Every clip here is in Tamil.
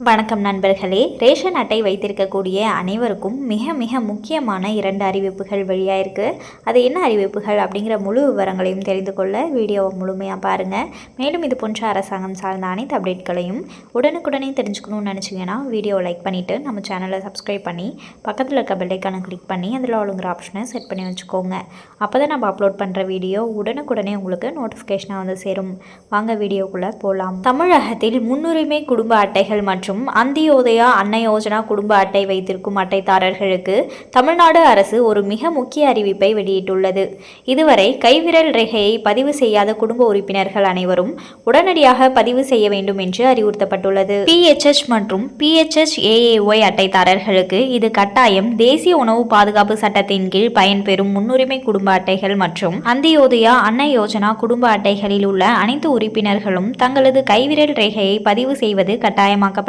வணக்கம் நண்பர்களே. ரேஷன் அட்டை வைத்திருக்கக்கூடிய அனைவருக்கும் மிக மிக முக்கியமான இரண்டு அறிவிப்புகள் வெளியாயிருக்கு அது என்ன அறிவிப்புகள் அப்படிங்கிற முழு விவரங்களையும் தெரிந்து கொள்ள வீடியோவை முழுமையாக பாருங்கள் மேலும் இது போன்ற அரசாங்கம் சார்ந்த அனைத்து அப்டேட்களையும் உடனுக்குடனே தெரிஞ்சுக்கணும்னு நினச்சிங்கன்னா வீடியோவை லைக் பண்ணிவிட்டு நம்ம சேனலை சப்ஸ்கிரைப் பண்ணி பக்கத்தில் இருக்க பெல்லைக்கான கிளிக் பண்ணி அதில் ஆளுங்கிற ஆப்ஷனை செட் பண்ணி வச்சுக்கோங்க. அப்போ தான் நம்ம அப்லோட் பண்ணுற வீடியோ உடனுக்குடனே உங்களுக்கு நோட்டிஃபிகேஷனாக வந்து சேரும். வாங்க வீடியோக்குள்ளே போகலாம் தமிழகத்தில் முன்னுரிமை குடும்ப அட்டைகள் மற்றும் அந்தியோதயா அன்ன யோஜனா குடும்ப அட்டை வைத்திருக்கும் அட்டைதாரர்களுக்கு தமிழ்நாடு அரசு ஒரு மிக முக்கிய அறிவிப்பை வெளியிட்டுள்ளது. இதுவரை கைவிரல் ரேகையை பதிவு செய்யாத குடும்ப உறுப்பினர்கள் அனைவரும் உடனடியாக பதிவு செய்ய வேண்டும் என்று அறிவுறுத்தப்பட்டுள்ளது. பிஎச்எச் மற்றும் பிஎச்எச் ஏஏஒய் அட்டைதாரர்களுக்கு இது கட்டாயம் தேசிய உணவு பாதுகாப்பு சட்டத்தின் கீழ் பயன்பெறும் முன்னுரிமை குடும்ப அட்டைகள் மற்றும் அந்தியோதயா அன்ன யோஜனா குடும்ப அட்டைகளில் உள்ள அனைத்து உறுப்பினர்களும் தங்களது கைவிரல் ரேகையை பதிவு செய்வது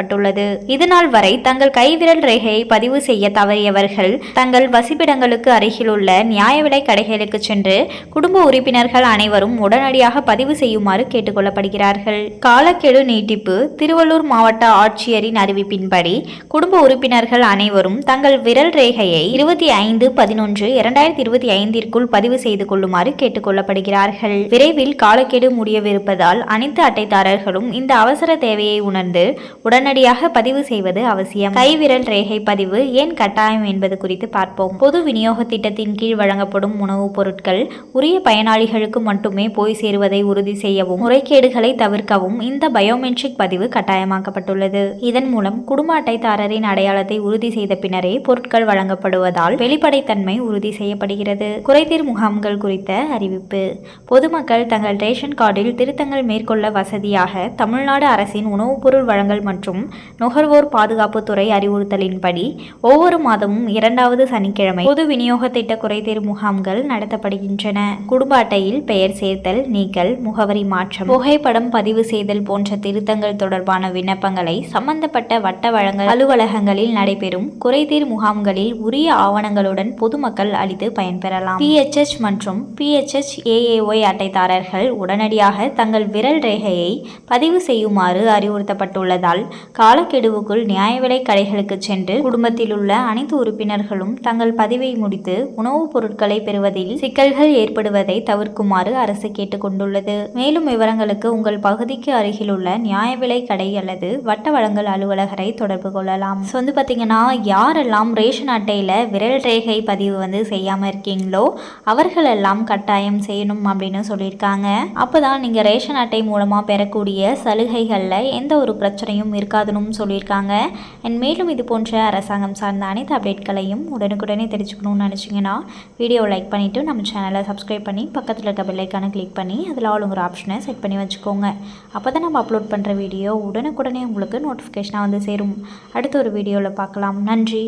கட்டாயமாக்கப்பட்டுள்ளது இதுநாள் வரை தங்கள் கைவிரல் ரேகையை பதிவு செய்ய தவறியவர்கள் தங்கள் வசிப்பிடங்களுக்கு அருகிலுள்ள நியாய விலை கடைகளுக்கு சென்று குடும்ப உறுப்பினர்கள் அனைவரும் உடனடியாக பதிவு செய்யுமாறு கேட்டுக்கொள்ளப்படுகிறார்கள். காலக்கெடு நீட்டிப்பு திருவள்ளூர் மாவட்ட ஆட்சியரின் அறிவிப்பின்படி குடும்ப உறுப்பினர்கள் அனைவரும் தங்கள் விரல் ரேகையை இருபத்தி ஐந்து பதினொன்று இரண்டாயிரத்தி இருபத்தி ஐந்திற்குள் பதிவு செய்து கொள்ளுமாறு கேட்டுக்கொள்ளப்படுகிறார்கள். விரைவில் காலக்கெடு முடியவிருப்பதால் அனைத்து அட்டைதாரர்களும் இந்த அவசர தேவையை உணர்ந்து உடனடி உடனடியாக பதிவு செய்வது அவசியம். கைவிரல் ரேகை பதிவு ஏன் கட்டாயம் என்பது குறித்து பார்ப்போம். பொது விநியோக திட்டத்தின் கீழ் வழங்கப்படும் உணவுப் பொருட்கள் உரிய பயனாளிகளுக்கு மட்டுமே போய் சேருவதை உறுதி செய்யவும் முறைகேடுகளை தவிர்க்கவும் இந்த பயோமெட்ரிக் பதிவு கட்டாயமாக்கப்பட்டுள்ளது. இதன் மூலம் குடும்ப அட்டைதாரரின் அடையாளத்தை உறுதி செய்த பின்னரே பொருட்கள் வழங்கப்படுவதால் வெளிப்படைத்தன்மை உறுதி செய்யப்படுகிறது. குறைதீர் முகாம்கள் குறித்த அறிவிப்பு. பொதுமக்கள் தங்கள் ரேஷன் கார்டில் திருத்தங்கள் மேற்கொள்ள வசதியாக தமிழ்நாடு அரசின் உணவுப் பொருள் வழங்கல் மற்றும் நுகர்வோர் பாதுகாப்புத்துறை அறிவுறுத்தலின்படி ஒவ்வொரு மாதமும் இரண்டாவது சனிக்கிழமை பொது விநியோக திட்ட குறைதீர் முகாம்கள் நடத்தப்படுகின்றன. குடும்ப அட்டையில் பெயர் சேர்த்தல் நீக்கல் முகவரி மாற்றம் புகைப்படம் பதிவு செய்தல் போன்ற திருத்தங்கள் தொடர்பான விண்ணப்பங்களை சம்பந்தப்பட்ட வட்ட வழங்கல் அலுவலகங்களில் நடைபெறும். குறைதீர் முகாம்களில் உரிய ஆவணங்களுடன் பொதுமக்கள் அளித்து பயன்பெறலாம். பிஎச்எச் மற்றும் பிஎச்எச் ஏஏஒய் அட்டைதாரர்கள் உடனடியாக தங்கள் விரல் ரேகையை பதிவு செய்யுமாறு அறிவுறுத்தப்பட்டுள்ளதால் காலக்கெடுவுக்குள் நியாய விலை கடைகளுக்கு சென்று குடும்பத்தில் உள்ள அனைத்து உறுப்பினர்களும் தங்கள் பதிவை முடித்து உணவுப் பொருட்களை பெறுவதில் சிக்கல்கள் ஏற்படுவதை தவிர்க்குமாறு அரசு கேட்டுக்கொண்டுள்ளது மேலும் விவரங்களுக்கு உங்கள் பகுதிக்கு அருகிலுள்ள நியாய விலை கடை அல்லது வட்ட வழங்கல் அலுவலகரை தொடர்பு கொள்ளலாம். ஸோ வந்து பார்த்தீங்கன்னா யாரெல்லாம் ரேஷன் அட்டையில் விரல் ரேகை பதிவு வந்து செய்யாமல் இருக்கீங்களோ அவர்களெல்லாம் கட்டாயம் செய்யணும் அப்படின்னு சொல்லியிருக்காங்க. அப்போ தான் நீங்கள் ரேஷன் அட்டை மூலமாக பெறக்கூடிய சலுகைகளில் எந்த ஒரு பிரச்சனையும் இருக்காது. இருக்காதுன்னு சொல்லியிருக்காங்க. அண்ட் மேலும் இது போன்ற அரசாங்கம் சார்ந்த அனைத்து அப்டேட்களையும் உடனுக்குடனே தெரிஞ்சுக்கணும்னு நினச்சிங்கன்னா வீடியோவை லைக் பண்ணிவிட்டு நம்ம சேனலை சப்ஸ்கிரைப் பண்ணி பக்கத்தில் இருக்க பெல்லைக்கான கிளிக் பண்ணி அதில் ஆளுங்கிற ஆப்ஷனை செட் பண்ணி வச்சுக்கோங்க. அப்போ தான் நம்ம அப்லோட் பண்ணுற வீடியோ உடனுக்குடனே உங்களுக்கு நோட்டிஃபிகேஷனாக வந்து சேரும். அடுத்த ஒரு வீடியோவில் பார்க்கலாம். நன்றி.